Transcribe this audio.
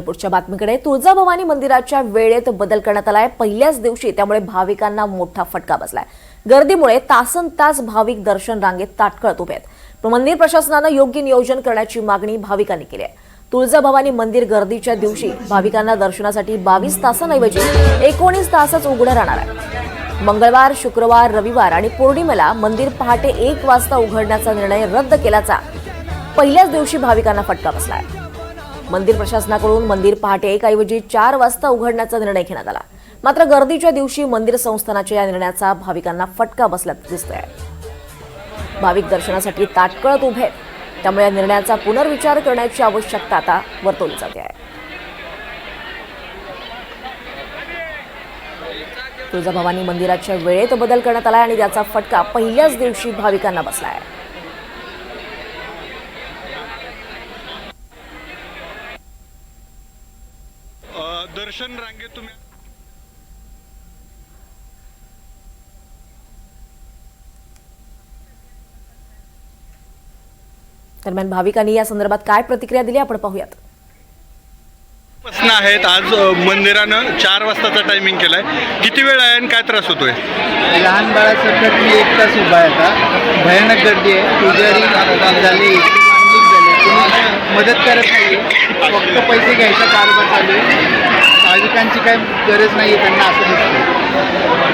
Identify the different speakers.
Speaker 1: पुढच्या बातमीकडे तुळजाभवानी मंदिराच्या वेळेत बदल करण्यात आलाय. पहिल्याच दिवशी त्यामुळे भाविकांना मोठा फटका बसलाय. गर्दीमुळे तासन तास भाविक दर्शन रांगेत ताटकळत उभे आहेत. मंदिर प्रशासनानं योग्य नियोजन करण्याची मागणी भाविकांनी केली आहे. तुळजाभवानी मंदिर गर्दीच्या दिवशी भाविकांना दर्शनासाठी बावीस तासांऐवजी एकोणीस तासच उघडं राहणार आहे. मंगळवार शुक्रवार रविवार आणि पौर्णिमेला मंदिर पहाटे एक वाजता उघडण्याचा निर्णय रद्द केल्याचा पहिल्याच दिवशी भाविकांना फटका बसलाय. मंदिर प्रशासनाकडून मंदिर पहाटे एक ऐवजी चार वाजता उघडण्याचा निर्णय घेण्यात आला. मात्र गर्दीच्या दिवशी मंदिर संस्थानाच्या या निर्णयाचा भाविकांना फटका बसल्याचं दिसतोय. भाविक दर्शनासाठी ताटकळत उभे त्यामुळे या निर्णयाचा पुनर्विचार करण्याची आवश्यकता आता वर्तवली जाते आहे. तुळजाभवानी मंदिराच्या वेळेत बदल करण्यात आला आणि त्याचा फटका पहिल्याच दिवशी भाविकांना बसलाय
Speaker 2: आहे. दर्शन रांगेत तुम्ही
Speaker 1: दरम्यान भाविकांनी या संदर्भात काय प्रतिक्रिया दिली आपण पाहूयात.
Speaker 2: प्रश्न आहेत. आज मंदिरानं चार वाजताचा टायमिंग केलाय. किती वेळ आहे आणि काय त्रास होतोय?
Speaker 3: लहान बाळासकट मी एक तास उभा आहे आता. भयानक गर्दी आहे. पुजारी झाले मदत करत नाही. फक्त पैसे घ्यायचा कारभार चालू आहे. भाविकांची काही गरज नाही आहे त्यांना असं दिसतं